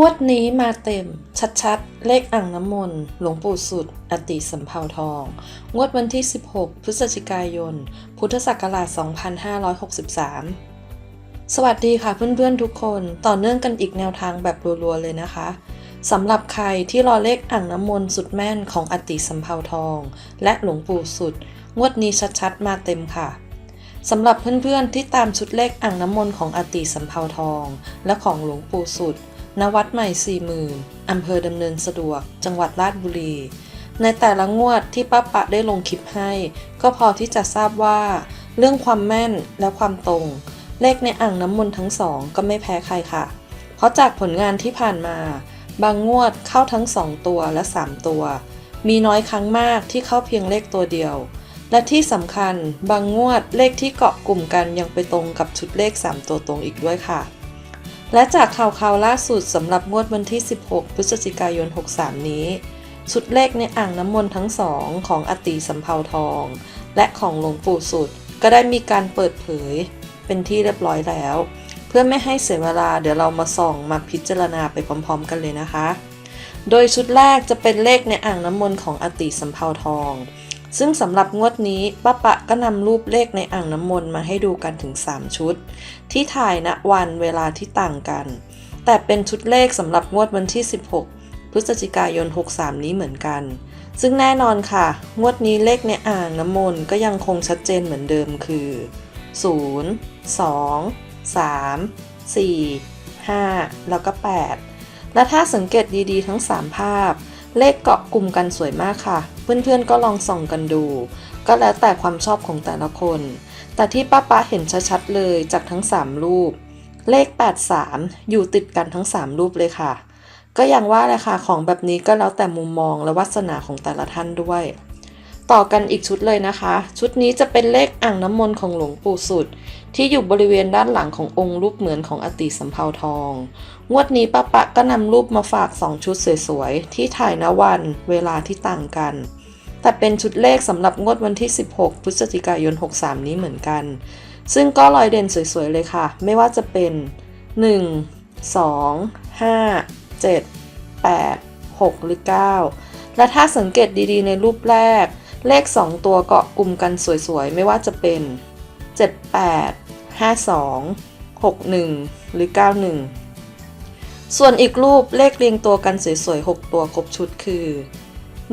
งวดนี้มาเต็ม ชัดๆ เลขอ่างน้ำมนต์หลวงปู่สุด อติสัมภาวทอง งวดวันที่ 16 พฤศจิกายน พุทธศักราช 2563 สวัสดีค่ะเพื่อนๆทุกคนต่อเนื่องกันอีกแนวทางแบบรัวๆเลยนะคะสำหรับใครที่รอเลขอ่างน้ำมนต์สุดแม่นของอติสัมภาวทอง และหลวงปู่สุด งวดนี้ชัดๆ มาเต็มค่ะสำหรับเพื่อนๆที่ตามชุดเลขอ่างน้ำมนต์ของอติสัมภาวทอง และของหลวงปู่สุด ณวัดใหม่สี่หมื่นอำเภอดำเนินสะดวก จังหวัดราชบุรี ในแต่ละงวดที่ป้าปะได้ลงคลิปให้ ก็พอที่จะทราบว่า เรื่องความแม่นและความตรง เลขในอ่างน้ำมนต์ทั้งสองก็ไม่แพ้ใครค่ะ เพราะจากผลงานที่ผ่านมา บางงวดเข้าทั้ง 2 ตัวและ 3 ตัว มีน้อยครั้งมากที่เข้าเพียงเลขตัวเดียว และที่สำคัญบางงวดเลขที่เกาะกลุ่มกันยังไปตรงกับชุดเลข 3 ตัวตรงอีกด้วยค่ะ และจากข่าวข่าวล่าสุดสำหรับงวดวันที่ 16 พฤศจิกายน 63 นี้ ชุดเลขในอ่างน้ำมนต์ทั้งสองของอติสัมภาทอง และของหลวงปู่สุด ก็ได้มีการเปิดเผยเป็นที่เรียบร้อยแล้ว เพื่อไม่ให้เสียเวลาเดี๋ยวเรามาส่องมาพิจารณาไปพร้อมๆ กันเลยนะคะ โดยชุดแรกจะเป็นเลขในอ่างน้ำมนต์ของอติสัมภาทอง ซึ่งสำหรับงวดนี้ป้าปะก็นำรูปเลขในอ่างน้ำมนต์มาให้ดูกันถึง 3 ชุด ที่ถ่ายณวันเวลาที่ต่างกัน แต่เป็นชุดเลขสำหรับงวดวันที่ 16 พฤศจิกายน 63 นี้เหมือนกัน ซึ่งแน่นอนค่ะ งวดนี้เลขในอ่างน้ำมนต์ก็ยังคงชัดเจนเหมือนเดิมคือ 0 2 3 4 5 แล้วก็ 8 และถ้าสังเกตดีๆ ทั้ง 3 ภาพ เลขเกาะกลุ่มกันสวยมากค่ะ เพื่อนๆก็ลองส่องกันดู ก็แล้วแต่ความชอบของแต่ละคน แต่ที่ป้าป้าเห็นชัดๆเลยจากทั้ง 3 รูป เลข 83 อยู่ติดกันทั้ง 3 รูปเลยค่ะ ก็อย่างว่าแหละค่ะของแบบนี้ก็แล้วแต่มุมมองและวาสนาของแต่ละท่านด้วย ต่อกันอีกชุดเลยนะคะ ชุดนี้จะเป็นเลขอ่างน้ำมนต์ของหลวงปู่สุด ที่อยู่บริเวณด้านหลังขององค์รูปเหมือนของอติสัมภาวทอง งวดนี้ป้าปะก็นำรูปมาฝาก 2 ชุดสวยๆ ที่ถ่ายณวันเวลาที่ต่างกัน แต่เป็นชุดเลขสำหรับงวดวันที่ 16 พฤศจิกายน 63 นี้เหมือนกัน ซึ่งก็ลอยเด่นสวยๆเลยค่ะ ไม่ว่าจะเป็น 1 2 5 7 8 6 หรือ 9 และถ้าสังเกตดีๆ ในรูปแรก เลข 2 ตัวเกาะกลุ่มกันสวยๆ ไม่ว่าจะเป็น 78 52 61 หรือ 91 ส่วนอีกรูปเลขเรียงตัวกันสวยๆ 6 ตัวครบชุดคือ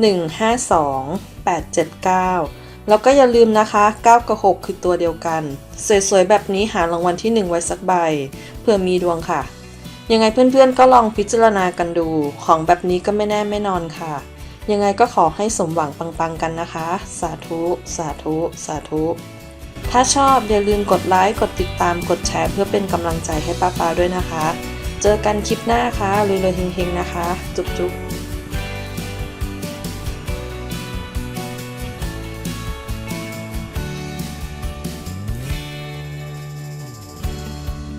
152 879 แล้วก็อย่าลืมนะคะ 9 กับ 6 คือตัวเดียวกัน สวยๆ แบบนี้หารางวัลที่ 1 ไว้สักใบเพื่อมีดวงค่ะ ยังไงเพื่อนๆ ก็ลองพิจารณากันดู ของแบบนี้ก็ไม่แน่ไม่นอนค่ะ ยังไงก็ขอให้สมหวังปังๆกันนะคะ สาธุ สาธุ สาธุ ถ้าชอบอย่าลืมกดไลค์ กดติดตาม กดแชร์เพื่อเป็นกำลังใจให้ป้าปาด้วยนะคะ เจอกันคลิปหน้าค่ะรวยๆเฮงๆนะคะ จุ๊บๆ